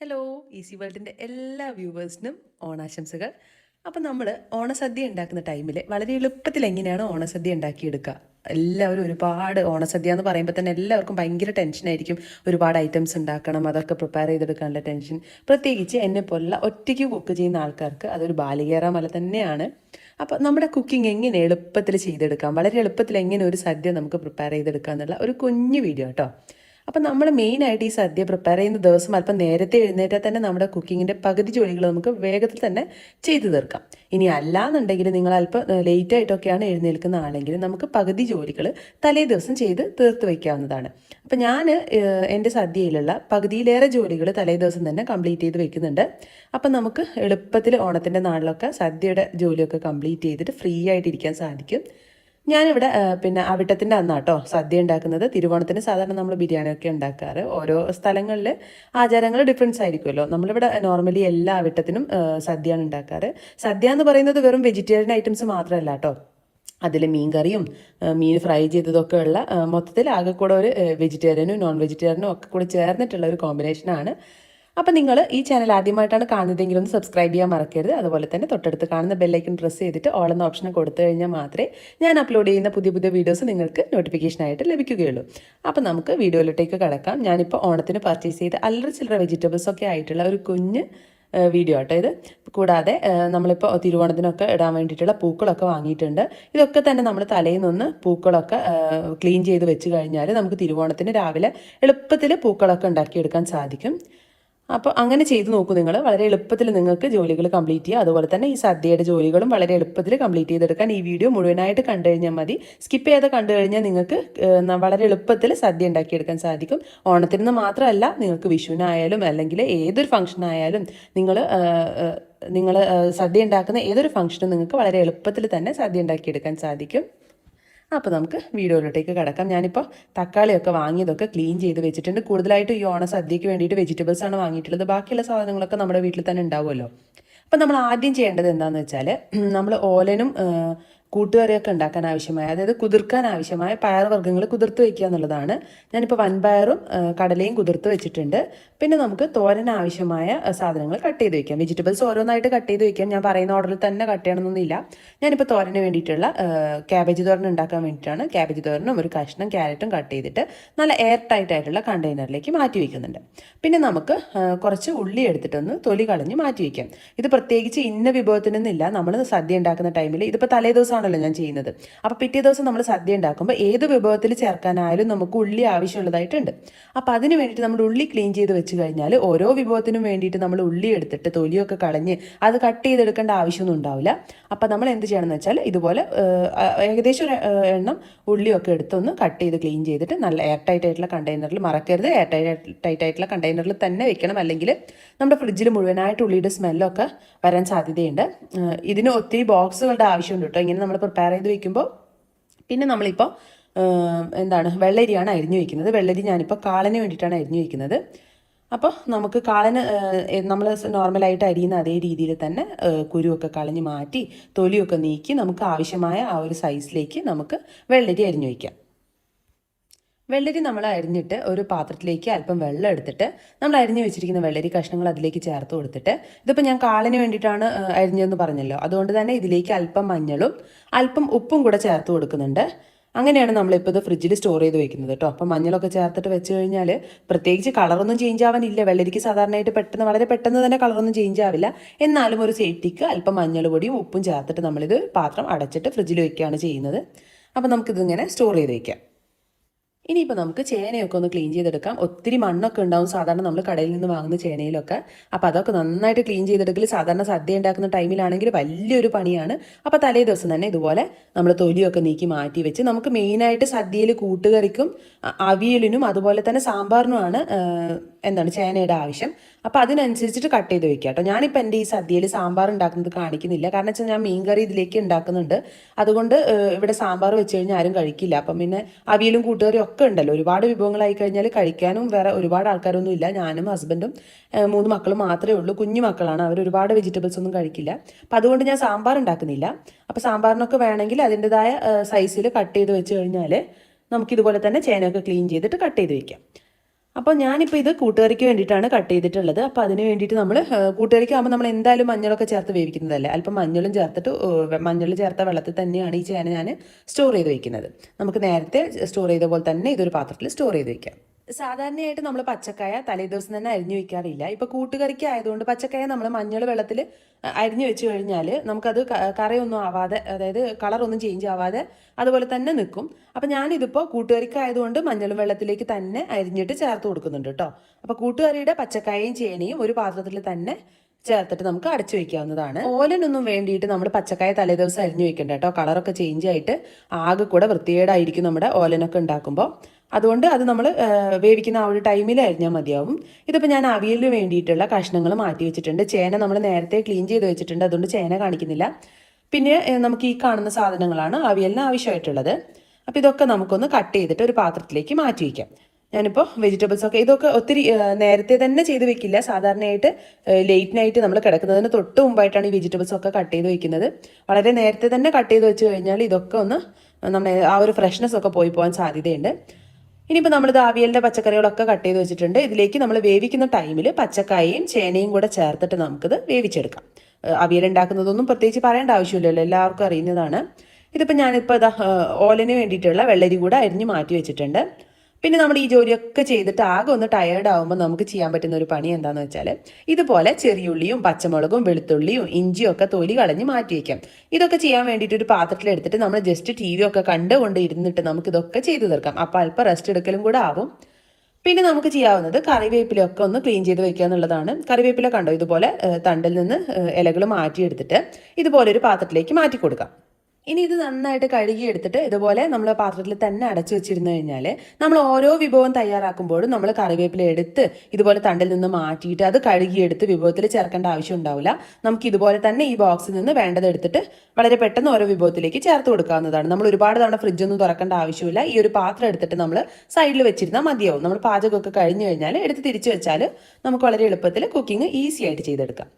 Hello easy വേൾഡിന്റെ എല്ലാ വ്യൂവേഴ്സിനും ഓണാശംസകൾ. അപ്പം നമ്മൾ ഓണസദ്യ ഉണ്ടാക്കുന്ന ടൈമിൽ വളരെ എളുപ്പത്തിൽ എങ്ങനെയാണ് ഓണസദ്യ ഉണ്ടാക്കിയെടുക്കുക? എല്ലാവരും ഒരുപാട് ഓണസദ്യ എന്ന് പറയുമ്പോൾ തന്നെ എല്ലാവർക്കും ഭയങ്കര ടെൻഷനായിരിക്കും ഒരുപാട് ഐറ്റംസ് ഉണ്ടാക്കണം അതൊക്കെ പ്രിപ്പയർ ചെയ്തെടുക്കാനുള്ള ടെൻഷൻ പ്രത്യേകിച്ച് എന്നെ പോലുള്ള ഒറ്റയ്ക്ക് കുക്ക് ചെയ്യുന്ന ആൾക്കാർക്ക് അതൊരു ബാലികേറ മല തന്നെയാണ്. അപ്പോൾ നമ്മുടെ കുക്കിംഗ് എങ്ങനെ എളുപ്പത്തിൽ ചെയ്തെടുക്കാം? വളരെ എളുപ്പത്തിൽ എങ്ങനെ ഒരു സദ്യ നമുക്ക് പ്രിപ്പയർ ചെയ്തെടുക്കാം എന്നുള്ള ഒരു കുഞ്ഞു വീഡിയോ കേട്ടോ അപ്പം നമ്മൾ മെയിനായിട്ട് ഈ സദ്യ പ്രിപ്പയർ ചെയ്യുന്ന ദിവസം അല്പം നേരത്തെ എഴുന്നേറ്റാൽ തന്നെ നമ്മുടെ കുക്കിങ്ങിന്റെ പകുതി ജോലികൾ നമുക്ക് വേഗത്തിൽ തന്നെ ചെയ്തു തീർക്കാം. ഇനി അല്ലാന്നുണ്ടെങ്കിൽ നിങ്ങൾ അല്പം ലേറ്റ് ആയിട്ടൊക്കെയാണ് എഴുന്നേൽക്കുന്ന ആണെങ്കിൽ നമുക്ക് പകുതി ജോലികൾ തലേ ദിവസം ചെയ്ത് തീർത്ത് വയ്ക്കാവുന്നതാണ് അപ്പം ഞാൻ എന്റെ സദ്യയിലുള്ള പകുതിയിലേറെ ജോലികൾ തലേ ദിവസം തന്നെ കംപ്ലീറ്റ് ചെയ്ത് വെക്കുന്നുണ്ട്. അപ്പം നമുക്ക് എളുപ്പത്തിൽ ഓണത്തിന്റെ നാളിലൊക്കെ സദ്യയുടെ ജോലിയൊക്കെ കംപ്ലീറ്റ് ചെയ്തിട്ട് ഫ്രീ ആയിട്ടിരിക്കാൻ സാധിക്കും. ഞാനിവിടെ പിന്നെ അവിട്ടത്തിന്റെ അന്നാട്ടോ സദ്യ ഉണ്ടാക്കുന്നത്. തിരുവോണത്തിന് സാധാരണ നമ്മൾ ബിരിയാണിയൊക്കെ ഉണ്ടാക്കാറ്. ഓരോ സ്ഥലങ്ങളിൽ ആചാരങ്ങൾ ഡിഫറൻസ് ആയിരിക്കുമല്ലോ. നമ്മളിവിടെ നോർമലി എല്ലാ അവിട്ടത്തിനും സദ്യയാണ് ഉണ്ടാക്കാറ്. സദ്യ എന്ന് പറയുന്നത് വെറും വെജിറ്റേറിയൻ ഐറ്റംസ് മാത്രമല്ല കേട്ടോ അതിൽ മീൻ കറിയും മീൻ ഫ്രൈ ചെയ്തതൊക്കെ ഉള്ള മൊത്തത്തിൽ ആകെ കൂടെ ഒരു വെജിറ്റേറിയനും നോൺ വെജിറ്റേറിയനും ഒക്കെ കൂടി ചേർന്നിട്ടുള്ള ഒരു കോമ്പിനേഷനാണ് അപ്പം നിങ്ങൾ ഈ ചാനൽ ആദ്യമായിട്ടാണ് കാണുന്നതെങ്കിൽ ഒന്ന് സബ്സ്ക്രൈബ് ചെയ്യാൻ മറക്കരുത്. അതുപോലെ തന്നെ തൊട്ടടുത്ത് കാണുന്ന ബെല്ലൈക്കൺ പ്രസ് ചെയ്തിട്ട് ഓൾ എന്ന ഓപ്ഷൻ കൊടുത്തു കഴിഞ്ഞാൽ മാത്രമേ ഞാൻ അപ്ലോഡ് ചെയ്യുന്ന പുതിയ പുതിയ വീഡിയോസ് നിങ്ങൾക്ക് നോട്ടിഫിക്കേഷനായിട്ട് ലഭിക്കുകയുള്ളൂ. അപ്പോൾ നമുക്ക് വീഡിയോയിലോട്ടേക്ക് കിടക്കാം. ഞാനിപ്പോൾ ഓണത്തിന് പർച്ചേസ് ചെയ്ത അല്ലറ ചില്ലറ വെജിറ്റബിൾസ് ഒക്കെ ആയിട്ടുള്ള ഒരു കുഞ്ഞ് വീഡിയോ ആട്ടോ ഇത്. കൂടാതെ നമ്മളിപ്പോൾ തിരുവോണത്തിനൊക്കെ ഇടാൻ വേണ്ടിയിട്ടുള്ള പൂക്കളൊക്കെ വാങ്ങിയിട്ടുണ്ട്. ഇതൊക്കെ തന്നെ നമ്മൾ തലയിൽ നിന്ന് പൂക്കളൊക്കെ ക്ലീൻ ചെയ്ത് വെച്ച് കഴിഞ്ഞാൽ നമുക്ക് തിരുവോണത്തിന് രാവിലെ എളുപ്പത്തിൽ പൂക്കളൊക്കെ ഉണ്ടാക്കിയെടുക്കാൻ സാധിക്കും. അപ്പോൾ അങ്ങനെ ചെയ്ത് നോക്കൂ നിങ്ങൾ വളരെ എളുപ്പത്തിൽ നിങ്ങൾക്ക് ജോലികൾ കംപ്ലീറ്റ് ചെയ്യുക അതുപോലെ തന്നെ ഈ സദ്യയുടെ ജോലികളും വളരെ എളുപ്പത്തിൽ കംപ്ലീറ്റ് ചെയ്തെടുക്കാൻ ഈ വീഡിയോ മുഴുവനായിട്ട് കണ്ടു കഴിഞ്ഞാൽ മതി. സ്കിപ്പ് ചെയ്ത് കണ്ടു കഴിഞ്ഞാൽ നിങ്ങൾക്ക് വളരെ എളുപ്പത്തിൽ സദ്യ ഉണ്ടാക്കിയെടുക്കാൻ സാധിക്കും. ഓണത്തിന് മാത്രമല്ല നിങ്ങൾക്ക് വിഷുവിനായാലും അല്ലെങ്കിൽ ഏതൊരു ഫംഗ്ഷൻ ആയാലും നിങ്ങൾ നിങ്ങൾ സദ്യ ഉണ്ടാക്കുന്ന ഏതൊരു ഫംഗ്ഷനും നിങ്ങൾക്ക് വളരെ എളുപ്പത്തിൽ തന്നെ സദ്യ ഉണ്ടാക്കിയെടുക്കാൻ സാധിക്കും. അപ്പോൾ നമുക്ക് വീഡിയോയിലോട്ടേക്ക് കിടക്കാം. ഞാനിപ്പോൾ തക്കാളിയൊക്കെ വാങ്ങിയതൊക്കെ ക്ലീൻ ചെയ്ത് വെച്ചിട്ടുണ്ട്. കൂടുതലായിട്ടും ഈ ഓണ സദ്യയ്ക്ക് വേണ്ടിയിട്ട് വെജിറ്റബിൾസ് ആണ് വാങ്ങിയിട്ടുള്ളത്. ബാക്കിയുള്ള സാധനങ്ങളൊക്കെ നമ്മുടെ വീട്ടിൽ തന്നെ ഉണ്ടാവുമല്ലോ. അപ്പം നമ്മൾ ആദ്യം ചെയ്യേണ്ടത് എന്താണെന്ന് വെച്ചാൽ നമ്മൾ ഓലനും കൂട്ടുകറിയൊക്കെ ഉണ്ടാക്കാൻ ആവശ്യമായ അതായത് കുതിർക്കാൻ ആവശ്യമായ പയർവർഗങ്ങൾ കുതിർത്ത് വെക്കുക എന്നുള്ളതാണ്. ഞാനിപ്പോൾ വൻപയറും കടലയും കുതിർത്ത് വെച്ചിട്ടുണ്ട്. പിന്നെ നമുക്ക് തോരൻ ആവശ്യമായ സാധനങ്ങൾ കട്ട് ചെയ്ത് വെക്കാം. വെജിറ്റബിൾസ് ഓരോന്നായിട്ട് കട്ട് ചെയ്ത് വെക്കാം. ഞാൻ പറയുന്ന ഓർഡറിൽ തന്നെ കട്ട് ചെയ്യണമെന്നൊന്നുമില്ല. ഞാനിപ്പോൾ തോരന് വേണ്ടിയിട്ടുള്ള ക്യാബേജ് തോരൻ ഉണ്ടാക്കാൻ വേണ്ടിയിട്ടാണ് ക്യാബേജ് തോരനും ഒരു കഷ്ണം ക്യാരറ്റും കട്ട് ചെയ്തിട്ട് നല്ല എയർ ടൈറ്റ് ആയിട്ടുള്ള കണ്ടെയ്നറിലേക്ക് മാറ്റി വെക്കുന്നുണ്ട്. പിന്നെ നമുക്ക് കുറച്ച് ഉള്ളി എടുത്തിട്ടൊന്ന് തൊലി കളഞ്ഞ് മാറ്റി വെക്കാം. ഇത് പ്രത്യേകിച്ച് ഇന്ന വിഭവത്തിനൊന്നുമില്ല. നമ്മൾ സദ്യ ഉണ്ടാക്കുന്ന ടൈമിൽ ഇതിപ്പോൾ തലേ ദിവസമാണല്ലോ ഞാൻ ചെയ്യുന്നത്. അപ്പോൾ പിറ്റേ ദിവസം നമ്മൾ സദ്യ ഉണ്ടാക്കുമ്പോൾ ഏത് വിഭവത്തിൽ ചേർക്കാനായാലും നമുക്ക് ഉള്ളി ആവശ്യമുള്ളതായിട്ടുണ്ട്. അപ്പോൾ അതിന് വേണ്ടിയിട്ട് നമ്മൾ ഉള്ളി ക്ലീൻ ചെയ്ത് വെച്ച് കഴിഞ്ഞാൽ ഓരോ വിഭവത്തിനും വേണ്ടിയിട്ട് നമ്മൾ ഉള്ളി എടുത്തിട്ട് തൊലിയൊക്കെ കളഞ്ഞ് അത് കട്ട് ചെയ്തെടുക്കേണ്ട ആവശ്യമൊന്നും ഉണ്ടാവില്ല. അപ്പോൾ നമ്മൾ എന്ത് ചെയ്യണമെന്ന് വെച്ചാൽ ഇതുപോലെ ഏകദേശം ഒരു എണ്ണം ഉള്ളിയൊക്കെ എടുത്തൊന്ന് കട്ട് ചെയ്ത് ക്ലീൻ ചെയ്തിട്ട് നല്ല എയർ ടൈറ്റ് ആയിട്ടുള്ള കണ്ടെയ്നറിൽ മറക്കരുത്. എയർ ടൈറ്റ് ആയിട്ടുള്ള കണ്ടെയ്നറിൽ തന്നെ വെക്കണം. അല്ലെങ്കിൽ നമ്മുടെ ഫ്രിഡ്ജിൽ മുഴുവനായിട്ട് ഉള്ളിയുടെ സ്മെല്ലൊക്കെ വരാൻ സാധ്യതയുണ്ട്. ഇതിന് ഒത്തിരി ബോക്സുകളുടെ ആവശ്യമുണ്ട് കേട്ടോ. ഇങ്ങനെ നമ്മൾ പ്രിപ്പയർ ചെയ്ത് വെക്കുമ്പോൾ പിന്നെ നമ്മളിപ്പോൾ എന്താണ് വെള്ളരിയാണ് അരിഞ്ഞു വയ്ക്കുന്നത് വെള്ളരി ഞാനിപ്പോൾ കാളന് വേണ്ടിയിട്ടാണ് അരിഞ്ഞു വയ്ക്കുന്നത് അപ്പോൾ നമുക്ക് കാളന് നമ്മൾ നോർമലായിട്ട് അരിയുന്ന അതേ രീതിയിൽ തന്നെ കുരുവൊക്കെ കളഞ്ഞ് മാറ്റി തൊലിയൊക്കെ നീക്കി നമുക്ക് ആവശ്യമായ ആ ഒരു സൈസിലേക്ക് നമുക്ക് വെള്ളരി അരിഞ്ഞു വയ്ക്കാം വെള്ളരി നമ്മൾ അരിഞ്ഞിട്ട് ഒരു പാത്രത്തിലേക്ക് അല്പം വെള്ളം എടുത്തിട്ട് നമ്മൾ അരിഞ്ഞു വെച്ചിരിക്കുന്ന വെള്ളരി കഷ്ണങ്ങൾ അതിലേക്ക് ചേർത്ത് കൊടുത്തിട്ട് ഇതിപ്പോൾ ഞാൻ കാളിന് വേണ്ടിയിട്ടാണ് അരിഞ്ഞതെന്ന് പറഞ്ഞല്ലോ. അതുകൊണ്ട് തന്നെ ഇതിലേക്ക് അല്പം മഞ്ഞളും അല്പം ഉപ്പും കൂടെ ചേർത്ത് കൊടുക്കുന്നുണ്ട്. അങ്ങനെയാണ് നമ്മളിപ്പോൾ ഇത് ഫ്രിഡ്ജിൽ സ്റ്റോർ ചെയ്ത് വെക്കുന്നത് കേട്ടോ. അപ്പം മഞ്ഞളൊക്കെ ചേർത്തിട്ട് വെച്ച് കഴിഞ്ഞാൽ പ്രത്യേകിച്ച് കളറൊന്നും ചേഞ്ച് ആവാനില്ല. വെള്ളരിക്ക് സാധാരണയായിട്ട് പെട്ടെന്ന് വളരെ പെട്ടെന്ന് തന്നെ കളറൊന്നും ചേഞ്ച് ആവില്ല. എന്നാലും ഒരു സേഫ്റ്റിക്ക് അല്പം മഞ്ഞൾ പൊടിയും ഉപ്പും ചേർത്തിട്ട് നമ്മളിത് പാത്രം അടച്ചിട്ട് ഫ്രിഡ്ജിൽ വെക്കുകയാണ് ചെയ്യുന്നത്. അപ്പം നമുക്കിതിങ്ങനെ സ്റ്റോർ ചെയ്ത് വെക്കാം. ഇനിയിപ്പോൾ നമുക്ക് ചേനയൊക്കെ ഒന്ന് ക്ലീൻ ചെയ്തെടുക്കാം. ഒത്തിരി മണ്ണൊക്കെ ഉണ്ടാവും സാധാരണ നമ്മൾ കടയിൽ നിന്ന് വാങ്ങുന്ന ചേനയിലൊക്കെ. അപ്പോൾ അതൊക്കെ നന്നായിട്ട് ക്ലീൻ ചെയ്തെടുക്കൽ സാധാരണ സദ്യ ഉണ്ടാക്കുന്ന ടൈമിലാണെങ്കിൽ വലിയൊരു പണിയാണ്. അപ്പോൾ തലേ ദിവസം തന്നെ ഇതുപോലെ നമ്മൾ തൊലിയൊക്കെ നീക്കി മാറ്റി വെച്ച് നമുക്ക് മെയിനായിട്ട് സദ്യയിൽ കൂട്ടുകറിക്കും അവിയലിനും അതുപോലെ തന്നെ സാമ്പാറിനുമാണ് എന്താണ് ചേനയുടെ ആവശ്യം. അപ്പോൾ അതിനനുസരിച്ചിട്ട് കട്ട് ചെയ്ത് വെക്കുക കേട്ടോ. ഞാനിപ്പോൾ എന്റെ ഈ സദ്യയിൽ സാമ്പാർ ഉണ്ടാക്കുന്നത് കാണിക്കുന്നില്ല. കാരണം വെച്ചാൽ ഞാൻ മീൻകറി ഇതിലേക്ക് ഉണ്ടാക്കുന്നുണ്ട്. അതുകൊണ്ട് ഇവിടെ സാമ്പാർ വെച്ച് കഴിഞ്ഞാൽ ആരും കഴിക്കില്ല. അപ്പം പിന്നെ അവിയലും കൂട്ടുകറിയും ഒക്കെ ഉണ്ടല്ലോ. ഒരുപാട് വിഭവങ്ങളായി കഴിഞ്ഞാൽ കഴിക്കാനും വേറെ ഒരുപാട് ആൾക്കാരൊന്നും ഇല്ല. ഞാനും ഹസ്ബൻഡും മൂന്ന് മക്കളും മാത്രമേ ഉള്ളൂ. കുഞ്ഞു മക്കളാണ്. അവർ ഒരുപാട് വെജിറ്റബിൾസ് ഒന്നും കഴിക്കില്ല. അപ്പം അതുകൊണ്ട് ഞാൻ സാമ്പാർ ഉണ്ടാക്കുന്നില്ല. അപ്പോൾ സാമ്പാറിനൊക്കെ വേണമെങ്കിൽ അതിന്റെതായ സൈസിൽ കട്ട് ചെയ്ത് വെച്ച് കഴിഞ്ഞാൽ നമുക്കിതുപോലെ തന്നെ ചേനയൊക്കെ ക്ലീൻ ചെയ്തിട്ട് കട്ട് ചെയ്ത് വെക്കാം. അപ്പോൾ ഞാനിപ്പോൾ ഇത് കൂട്ടുകറിക്ക് വേണ്ടിയിട്ടാണ് കട്ട് ചെയ്തിട്ടുള്ളത്. അപ്പോൾ അതിന് വേണ്ടിയിട്ട് നമ്മൾ കൂട്ടുകറിക്ക് ആകുമ്പോൾ നമ്മൾ എന്തായാലും മഞ്ഞളൊക്കെ ചേർത്ത് വേവിക്കുന്നതല്ലേ? അല്പം മഞ്ഞളും ചേർത്തിട്ട് മഞ്ഞൾ ചേർത്ത വെള്ളത്തിൽ തന്നെയാണ് ഈ ചേന ഞാൻ സ്റ്റോർ ചെയ്ത് വെക്കുന്നത്. നമുക്ക് നേരത്തെ സ്റ്റോർ ചെയ്ത പോലെ തന്നെ ഇതൊരു പാത്രത്തിൽ സ്റ്റോർ ചെയ്ത് വെക്കാം. സാധാരണയായിട്ട് നമ്മൾ പച്ചക്കായ തലേദിവസം തന്നെ അരിഞ്ഞു വെക്കാറില്ല. ഇപ്പോൾ കൂട്ടുകറിക്ക് ആയതുകൊണ്ട് പച്ചക്കായ നമ്മൾ മഞ്ഞൾ വെള്ളത്തിൽ അരിഞ്ഞു വെച്ച് കഴിഞ്ഞാൽ നമുക്കത് കറയൊന്നും ആവാതെ അതായത് കളറൊന്നും ചേഞ്ച് ആവാതെ അതുപോലെ തന്നെ നിൽക്കും അപ്പം ഞാനിതിപ്പോൾ കൂട്ടുകറിക്ക് ആയതുകൊണ്ട് മഞ്ഞൾ വെള്ളത്തിലേക്ക് തന്നെ അരിഞ്ഞിട്ട് ചേർത്ത് കൊടുക്കുന്നുണ്ട് കേട്ടോ അപ്പോൾ കൂട്ടുകറിയുടെ പച്ചക്കായയും ചേനയും ഒരു പാത്രത്തിൽ തന്നെ ചേർത്തിട്ട് നമുക്ക് അടച്ചു വെക്കാവുന്നതാണ്. ഓലനൊന്നും വേണ്ടിയിട്ട് നമ്മൾ പച്ചക്കായ തലേദിവസം അരിഞ്ഞു വെക്കണ്ട കേട്ടോ കളറൊക്കെ ചേഞ്ച് ആയിട്ട് ആകെ കൂടെ വൃത്തികേടായിരിക്കും നമ്മുടെ ഓലനൊക്കെ ഉണ്ടാക്കുമ്പോൾ അതുകൊണ്ട് അത് നമ്മൾ വേവിക്കുന്ന ആ ഒരു ടൈമിൽ അരിഞ്ഞാൽ മതിയാവും. ഇതിപ്പോൾ ഞാൻ അവിയലിന് വേണ്ടിയിട്ടുള്ള കഷ്ണങ്ങൾ മാറ്റി വെച്ചിട്ടുണ്ട്. ചേന നമ്മൾ നേരത്തെ ക്ലീൻ ചെയ്ത് വെച്ചിട്ടുണ്ട്. അതുകൊണ്ട് ചേന കാണിക്കുന്നില്ല. പിന്നെ നമുക്ക് ഈ കാണുന്ന സാധനങ്ങളാണ് അവിയലിന് ആവശ്യമായിട്ടുള്ളത്. അപ്പോൾ ഇതൊക്കെ നമുക്കൊന്ന് കട്ട് ചെയ്തിട്ട് ഒരു പാത്രത്തിലേക്ക് മാറ്റി വയ്ക്കാം ഞാനിപ്പോൾ വെജിറ്റബിൾസൊക്കെ ഇതൊക്കെ ഒത്തിരി നേരത്തെ തന്നെ ചെയ്ത് വെക്കില്ല. സാധാരണയായിട്ട് ലേറ്റ് നൈറ്റ് നമ്മൾ കിടക്കുന്നതിന് തൊട്ട് മുമ്പായിട്ടാണ് ഈ വെജിറ്റബിൾസ് ഒക്കെ കട്ട് ചെയ്ത് വെക്കുന്നത്. വളരെ നേരത്തെ തന്നെ കട്ട് ചെയ്ത് വെച്ച് കഴിഞ്ഞാൽ ഇതൊക്കെ ഒന്ന് നമ്മുടെ ആ ഒരു ഫ്രഷ്നെസ് ഒക്കെ പോയി പോകാൻ സാധ്യതയുണ്ട്. ഇനിയിപ്പോൾ നമ്മളിത് ആവിയലിന്റെ പച്ചക്കറികളൊക്കെ കട്ട് ചെയ്ത് വെച്ചിട്ടുണ്ട്. ഇതിലേക്ക് നമ്മൾ വേവിക്കുന്ന ടൈമിൽ പച്ചക്കായയും ചേനയും കൂടെ ചേർത്തിട്ട് നമുക്കിത് വേവിച്ചെടുക്കാം. അവിയൽ ഉണ്ടാക്കുന്നതൊന്നും പ്രത്യേകിച്ച് പറയേണ്ട ആവശ്യമില്ലല്ലോ. എല്ലാവർക്കും അറിയുന്നതാണ്. ഇതിപ്പോൾ ഞാനിപ്പോൾ ഇതാ ഓലിന് വേണ്ടിയിട്ടുള്ള വെള്ളരി കൂടെ അരിഞ്ഞ് മാറ്റി വെച്ചിട്ടുണ്ട്. പിന്നെ നമ്മൾ ഈ ജോലിയൊക്കെ ചെയ്തിട്ട് ആകെ ഒന്ന് ടയേർഡ് ആകുമ്പോൾ നമുക്ക് ചെയ്യാൻ പറ്റുന്ന ഒരു പണി എന്താണെന്ന് വെച്ചാൽ ഇതുപോലെ ചെറിയുള്ളിയും പച്ചമുളകും വെളുത്തുള്ളിയും ഇഞ്ചിയും ഒക്കെ തൊലി കളഞ്ഞ് മാറ്റി വയ്ക്കാം ഇതൊക്കെ ചെയ്യാൻ വേണ്ടിയിട്ട് ഒരു പാത്രത്തിൽ എടുത്തിട്ട് നമ്മൾ ജസ്റ്റ് ടി വി ഒക്കെ കണ്ടുകൊണ്ട് ഇരുന്നിട്ട് നമുക്ക് ഇതൊക്കെ ചെയ്തു തീർക്കാം. അപ്പോൾ അല്പം റെസ്റ്റ് എടുക്കലും കൂടെ ആവും. പിന്നെ നമുക്ക് ചെയ്യാവുന്നത് കറിവേപ്പിലൊക്കെ ഒന്ന് ക്ലീൻ ചെയ്ത് വെക്കുക എന്നുള്ളതാണ്. കറിവേപ്പില കണ്ടോ? ഇതുപോലെ തണ്ടിൽ നിന്ന് ഇലകൾ മാറ്റിയെടുത്തിട്ട് ഇതുപോലെ ഒരു പാത്രത്തിലേക്ക് മാറ്റി കൊടുക്കാം. ഇനി ഇത് നന്നായിട്ട് കഴുകി എടുത്തിട്ട് ഇതുപോലെ നമ്മൾ പാത്രത്തിൽ തന്നെ അടച്ചു വെച്ചിരുന്നു കഴിഞ്ഞാൽ നമ്മൾ ഓരോ വിഭവം തയ്യാറാക്കുമ്പോഴും നമ്മൾ കറിവേപ്പില എടുത്ത് ഇതുപോലെ തണ്ടിൽ നിന്ന് മാറ്റിയിട്ട് അത് കഴുകിയെടുത്ത് വിഭവത്തിൽ ചേർക്കേണ്ട ആവശ്യം ഉണ്ടാവില്ല. നമുക്ക് ഇതുപോലെ തന്നെ ഈ ബോക്സിൽ നിന്ന് വേണ്ടത് എടുത്തിട്ട് വളരെ പെട്ടെന്ന് ഓരോ വിഭവത്തിലേക്ക് ചേർത്ത് കൊടുക്കാവുന്നതാണ്. നമ്മൾ ഒരുപാട് തവണ ഫ്രിഡ്ജൊന്നും തുറക്കേണ്ട ആവശ്യമില്ല. ഈ ഒരു പാത്രം എടുത്തിട്ട് നമ്മൾ സൈഡിൽ വെച്ചിരുന്നാൽ മതിയാവും. നമ്മൾ പാചകമൊക്കെ കഴിഞ്ഞു കഴിഞ്ഞാൽ എടുത്ത് തിരിച്ചു വെച്ചാൽ നമുക്ക് വളരെ എളുപ്പത്തിൽ കുക്കിംഗ് ഈസി ആയിട്ട് ചെയ്തെടുക്കാം.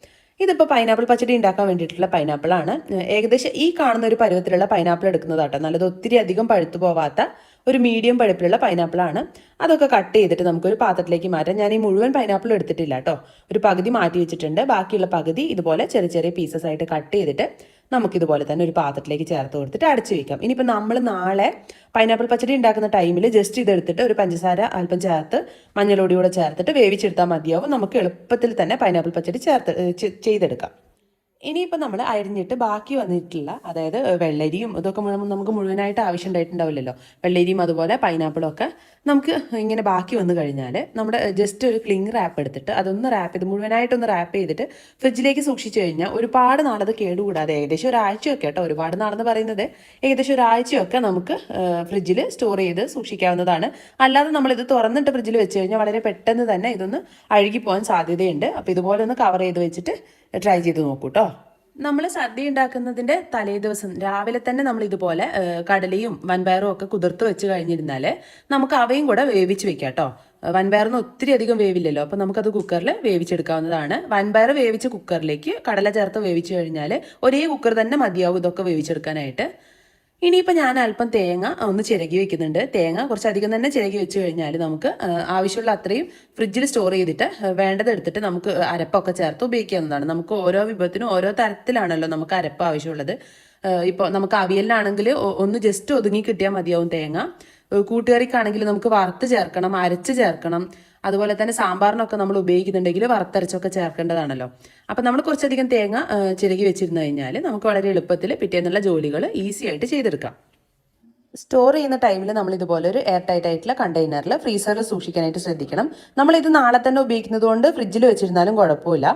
ഇതിപ്പോൾ പൈനാപ്പിൾ പച്ചടി ഉണ്ടാക്കാൻ വേണ്ടിയിട്ടുള്ള പൈനാപ്പിൾ ആണ്. ഏകദേശം ഈ കാണുന്ന ഒരു പരുവത്തിലുള്ള പൈനാപ്പിൾ എടുക്കുന്നതാട്ടോ. നല്ലത് ഒത്തിരി അധികം പഴുത്തു പോവാത്ത ഒരു മീഡിയം പഴുപ്പിലുള്ള പൈനാപ്പിൾ ആണ്. അതൊക്കെ കട്ട് ചെയ്തിട്ട് നമുക്കൊരു പാത്രത്തിലേക്ക് മാറ്റാം. ഞാൻ ഈ മുഴുവൻ പൈനാപ്പിൾ എടുത്തിട്ടില്ല കേട്ടോ ഒരു പകുതി മാറ്റി വെച്ചിട്ടുണ്ട്. ബാക്കിയുള്ള പകുതി ഇതുപോലെ ചെറിയ ചെറിയ പീസസ് ആയിട്ട് കട്ട് ചെയ്തിട്ട് നമുക്കിതുപോലെ തന്നെ ഒരു പാത്രത്തിലേക്ക് ചേർത്ത് കൊടുത്തിട്ട് അടച്ചു വയ്ക്കാം ഇനിയിപ്പോൾ നമ്മൾ നാളെ പൈനാപ്പിൾ പച്ചടി ഉണ്ടാക്കുന്ന ടൈമിൽ ജസ്റ്റ് ഇതെടുത്തിട്ട് ഒരു പഞ്ചസാര അല്പം ചേർത്ത് മഞ്ഞളോടി കൂടെ ചേർത്തിട്ട് വേവിച്ചെടുത്താൽ മതിയാവും. നമുക്ക് എളുപ്പത്തിൽ തന്നെ പൈനാപ്പിൾ പച്ചടി ചേർത്ത് ചെയ്തെടുക്കാം. ഇനിയിപ്പോൾ നമ്മൾ അരിഞ്ഞിട്ട് ബാക്കി വന്നിട്ടുള്ള അതായത് വെള്ളരിയും ഇതൊക്കെ നമുക്ക് മുഴുവനായിട്ട് ആവശ്യം ഉണ്ടായിട്ടുണ്ടാവില്ലല്ലോ വെള്ളരിയും അതുപോലെ പൈനാപ്പിളും ഒക്കെ നമുക്ക് ഇങ്ങനെ ബാക്കി വന്നു കഴിഞ്ഞാൽ നമ്മുടെ ജസ്റ്റ് ഒരു ക്ലിങ് റാപ്പ് എടുത്തിട്ട് അതൊന്ന് റാപ്പ് ചെയ്ത് മുഴുവനായിട്ടൊന്ന് റാപ്പ് ചെയ്തിട്ട് ഫ്രിഡ്ജിലേക്ക് സൂക്ഷിച്ചു കഴിഞ്ഞാൽ ഒരുപാട് നാളത് കേടുകൂടാതെ ഏകദേശം ഒരാഴ്ചയൊക്കെ കേട്ടോ ഒരുപാട് നാളെന്ന് പറയുന്നത് ഏകദേശം ഒരാഴ്ചയൊക്കെ നമുക്ക് ഫ്രിഡ്ജിൽ സ്റ്റോർ ചെയ്ത് സൂക്ഷിക്കാവുന്നതാണ്. അല്ലാതെ നമ്മളിത് തുറന്നിട്ട് ഫ്രിഡ്ജിൽ വെച്ച് കഴിഞ്ഞാൽ വളരെ പെട്ടെന്ന് തന്നെ ഇതൊന്ന് അഴുകി പോകാൻ സാധ്യതയുണ്ട്. അപ്പോൾ ഇതുപോലെ ഒന്ന് കവർ ചെയ്ത് വെച്ചിട്ട് ട്രൈ ചെയ്ത് നോക്കൂ കേട്ടോ നമ്മൾ സദ്യ ഉണ്ടാക്കുന്നതിന്റെ തലേ ദിവസം രാവിലെ തന്നെ നമ്മൾ ഇതുപോലെ കടലയും വൻപയറും ഒക്കെ കുതിർത്ത് വെച്ച് കഴിഞ്ഞിരുന്നാൽ നമുക്ക് അവയും കൂടെ വേവിച്ച് വെക്കാം കേട്ടോ വൻപയറിന് ഒത്തിരി അധികം വേവില്ലല്ലോ അപ്പോൾ നമുക്കത് കുക്കറിൽ വേവിച്ചെടുക്കാവുന്നതാണ്. വൻപയർ വേവിച്ച് കുക്കറിലേക്ക് കടല ചേർത്ത് വേവിച്ച് കഴിഞ്ഞാൽ ഒരേ കുക്കർ തന്നെ മതിയാവും ഇതൊക്കെ വേവിച്ചെടുക്കാനായിട്ട്. ഇനിയിപ്പോൾ ഞാൻ അല്പം തേങ്ങ ഒന്ന് ചിരകി വെക്കുന്നുണ്ട്. തേങ്ങ കുറച്ചധികം തന്നെ ചിരകി വെച്ച് കഴിഞ്ഞാൽ നമുക്ക് ആവശ്യമുള്ള അത്രയും ഫ്രിഡ്ജിൽ സ്റ്റോർ ചെയ്തിട്ട് വേണ്ടത് എടുത്തിട്ട് നമുക്ക് അരപ്പൊക്കെ ചേർത്ത് ഉപയോഗിക്കാവുന്നതാണ്. നമുക്ക് ഓരോ വിഭവത്തിനും ഓരോ തരത്തിലാണല്ലോ നമുക്ക് അരപ്പ് ആവശ്യമുള്ളത്. ഇപ്പോൾ നമുക്ക് അവിയലിനാണെങ്കിൽ ഒന്ന് ജസ്റ്റ് ഒതുങ്ങി കിട്ടിയാൽ മതിയാവും തേങ്ങ. കൂട്ടുകറിക്കാണെങ്കിൽ നമുക്ക് വറുത്ത് ചേർക്കണം അരച്ച് ചേർക്കണം. അതുപോലെ തന്നെ സാമ്പാറിനൊക്കെ നമ്മൾ ഉപയോഗിക്കുന്നുണ്ടെങ്കിൽ വറുത്തരച്ചൊക്കെ ചേർക്കേണ്ടതാണല്ലോ. അപ്പം നമ്മൾ കുറച്ചധികം തേങ്ങ ചിരകി വെച്ചിരുന്നു കഴിഞ്ഞാൽ നമുക്ക് വളരെ എളുപ്പത്തിൽ പിറ്റേന്നുള്ള ജോലികൾ ഈസി ആയിട്ട് ചെയ്തെടുക്കാം. സ്റ്റോർ ചെയ്യുന്ന ടൈമിൽ നമ്മൾ ഇതുപോലെ ഒരു എയർ ടൈറ്റ് ആയിട്ടുള്ള കണ്ടെയ്നറിൽ ഫ്രീസറിൽ സൂക്ഷിക്കാനായിട്ട് ശ്രദ്ധിക്കണം. നമ്മൾ ഇത് നാളെ തന്നെ ഉപയോഗിക്കുന്നത് കൊണ്ട് ഫ്രിഡ്ജിൽ വെച്ചിരുന്നാലും കുഴപ്പമില്ല.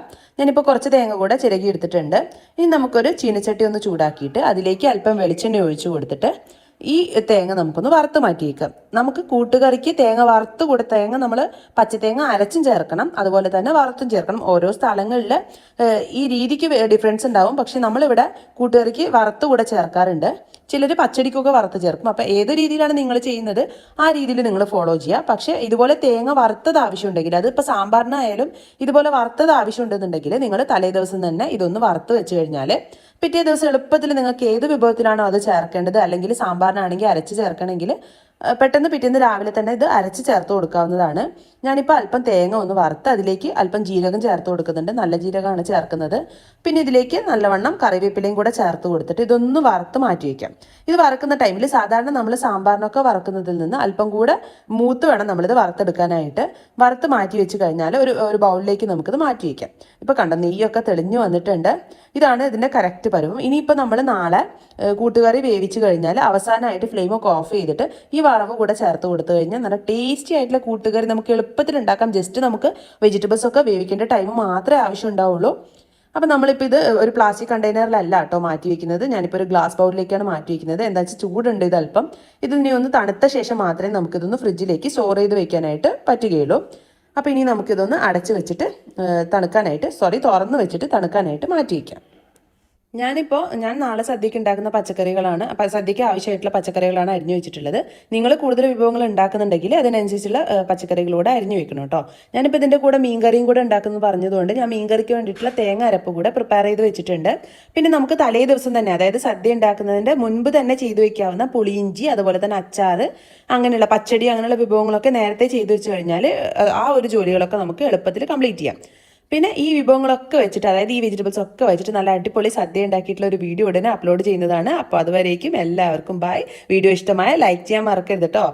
ഞാനിപ്പോൾ കുറച്ച് തേങ്ങ കൂടെ ചിരകി എടുത്തിട്ടുണ്ട്. ഇനി നമുക്കൊരു ചീനച്ചട്ടി ഒന്ന് ചൂടാക്കിയിട്ട് അതിലേക്ക് അല്പം വെളിച്ചെണ്ണ ഒഴിച്ചു കൊടുത്തിട്ട് ഈ തേങ്ങ നമുക്കൊന്ന് വറുത്ത് മാറ്റിയേക്കാം. നമുക്ക് കൂട്ടുകറിക്ക് തേങ്ങ വറുത്ത് കൂടെ തേങ്ങ നമ്മൾ പച്ചത്തേങ്ങ അരച്ചും ചേർക്കണം. അതുപോലെ തന്നെ വറുത്തും ചേർക്കണം. ഓരോ സ്ഥലങ്ങളിൽ ഈ രീതിക്ക് ഡിഫറൻസ് ഉണ്ടാവും. പക്ഷെ നമ്മളിവിടെ കൂട്ടുകറിക്ക് വറുത്ത് കൂടെ ചേർക്കാറുണ്ട്. ചിലർ പച്ചടിക്കൊക്കെ വറുത്ത് ചേർക്കും. അപ്പോൾ ഏത് രീതിയിലാണ് നിങ്ങൾ ചെയ്യുന്നത് ആ രീതിയിൽ നിങ്ങൾ ഫോളോ ചെയ്യുക. പക്ഷേ ഇതുപോലെ തേങ്ങ വറുത്തത് ആവശ്യമുണ്ടെങ്കിൽ അതിപ്പോൾ സാമ്പാറിനായാലും ഇതുപോലെ വറുത്തത് ആവശ്യമുണ്ടെന്നുണ്ടെങ്കിൽ നിങ്ങൾ തലേ ദിവസം തന്നെ ഇതൊന്ന് വറുത്ത് വെച്ച് കഴിഞ്ഞാൽ പിറ്റേ ദിവസം എളുപ്പത്തിൽ നിങ്ങൾക്ക് ഏത് വിഭവത്തിലാണോ അത് ചേർക്കേണ്ടത് അല്ലെങ്കിൽ സാമ്പാറിനാണെങ്കിൽ അരച്ച് ചേർക്കണമെങ്കിൽ പെട്ടെന്ന് പിറ്റേന്ന് രാവിലെ തന്നെ ഇത് അരച്ച് ചേർത്ത് കൊടുക്കാവുന്നതാണ്. ഞാനിപ്പോൾ അല്പം തേങ്ങ ഒന്ന് വറുത്ത് അതിലേക്ക് അല്പം ജീരകം ചേർത്ത് കൊടുക്കുന്നുണ്ട്. നല്ല ജീരകമാണ് ചേർക്കുന്നത്. പിന്നെ ഇതിലേക്ക് നല്ലവണ്ണം കറിവേപ്പിലയും കൂടെ ചേർത്ത് കൊടുത്തിട്ട് ഇതൊന്ന് വറുത്ത് മാറ്റി വയ്ക്കാം ഇത് വറുക്കുന്ന ടൈമിൽ സാധാരണ നമ്മൾ സാമ്പാറിനൊക്കെ വറുക്കുന്നതിൽ നിന്ന് അല്പം കൂടെ മൂത്ത് വേണം നമ്മളിത് വറുത്തെടുക്കാനായിട്ട്. വറുത്ത് മാറ്റി വെച്ച് കഴിഞ്ഞാൽ ഒരു ഒരു ബൗളിലേക്ക് നമുക്കിത് മാറ്റി വയ്ക്കാം ഇപ്പോൾ കണ്ട നെയ്യൊക്കെ തെളിഞ്ഞു വന്നിട്ടുണ്ട്. ഇതാണ് ഇതിന്റെ കറക്റ്റ് പരുവം. ഇനിയിപ്പോൾ നമ്മൾ നാളെ കൂട്ടുകറി വേവിച്ച് കഴിഞ്ഞാൽ അവസാനമായിട്ട് ഫ്ലെയിം ഒക്കെ ഓഫ് ചെയ്തിട്ട് ഈ വറവ് കൂടെ ചേർത്ത് കൊടുത്തു കഴിഞ്ഞാൽ നല്ല ടേസ്റ്റി ആയിട്ടുള്ള കൂട്ടുകറി നമുക്ക് എളുപ്പത്തിൽ ഉണ്ടാക്കാം ജസ്റ്റ് നമുക്ക് വെജിറ്റബിൾസ് ഒക്കെ വേവിക്കേണ്ട ടൈം മാത്രമേ ആവശ്യം ഉണ്ടാവുള്ളൂ അപ്പം നമ്മളിപ്പോൾ ഇത് ഒരു പ്ലാസ്റ്റിക് കണ്ടെയ്നറിലല്ല കേട്ടോ മാറ്റി വെക്കുന്നത്. ഞാനിപ്പോൾ ഒരു ഗ്ലാസ് ബൗളിലേക്കാണ് മാറ്റി വെക്കുന്നത്. എന്താ വെച്ചാൽ ചൂടുണ്ട് ഇത് അല്പം. ഇത് ഇനി ഒന്ന് തണുത്ത ശേഷം മാത്രമേ നമുക്കിതൊന്ന് ഫ്രിഡ്ജിലേക്ക് സ്റ്റോർ ചെയ്ത് വെക്കാനായിട്ട് പറ്റുകയുള്ളൂ. അപ്പോൾ ഇനി നമുക്കിതൊന്ന് അടച്ച് വെച്ചിട്ട് തണുക്കാനായിട്ട് സോറി തുറന്ന് വെച്ചിട്ട് തണുക്കാനായിട്ട് മാറ്റി വയ്ക്കാം ഞാനിപ്പോൾ ഞാൻ നാളെ സദ്യക്ക് ഉണ്ടാക്കുന്ന പച്ചക്കറികളാണ്. സദ്യക്ക് ആവശ്യമായിട്ടുള്ള പച്ചക്കറികളാണ് അരിഞ്ഞു വെച്ചിട്ടുള്ളത്. നിങ്ങൾ കൂടുതൽ വിഭവങ്ങൾ ഉണ്ടാക്കുന്നുണ്ടെങ്കിൽ അതിനനുസരിച്ചുള്ള പച്ചക്കറികളൂടെ അരിഞ്ഞു വെക്കണം കേട്ടോ ഞാനിപ്പോൾ ഇതിന്റെ കൂടെ മീൻകറിയും കൂടെ ഉണ്ടാക്കുന്നത് പറഞ്ഞതുകൊണ്ട് ഞാൻ മീൻകറിക്ക് വേണ്ടിയിട്ടുള്ള തേങ്ങ അരപ്പ് കൂടെ പ്രിപ്പയർ ചെയ്ത് വെച്ചിട്ടുണ്ട്. പിന്നെ നമുക്ക് തലേ ദിവസം തന്നെ അതായത് സദ്യ ഉണ്ടാക്കുന്നതിന്റെ മുൻപ് തന്നെ ചെയ്തു വെക്കാവുന്ന പുളിയിഞ്ചി അതുപോലെ തന്നെ അച്ചാർ അങ്ങനെയുള്ള പച്ചടി അങ്ങനെയുള്ള വിഭവങ്ങളൊക്കെ നേരത്തെ ചെയ്തു വെച്ച് കഴിഞ്ഞാൽ ആ ഒരു ജോലികളൊക്കെ നമുക്ക് എളുപ്പത്തിൽ കംപ്ലീറ്റ് ചെയ്യാം. പിന്നെ ഈ വിഭവങ്ങളൊക്കെ വെച്ചിട്ട് അതായത് ഈ വെജിറ്റബിൾസ് ഒക്കെ വെച്ചിട്ട് നല്ല അടിപൊളി സദ്യ ഉണ്ടാക്കിയിട്ടുള്ള ഒരു വീഡിയോ ഉടനെ അപ്ലോഡ് ചെയ്യുന്നതാണ്. അപ്പോൾ അതുവരേക്കും എല്ലാവർക്കും ബൈ വീഡിയോ ഇഷ്ടമായ ലൈക്ക് ചെയ്യാൻ മറക്കരുത് കേട്ടോ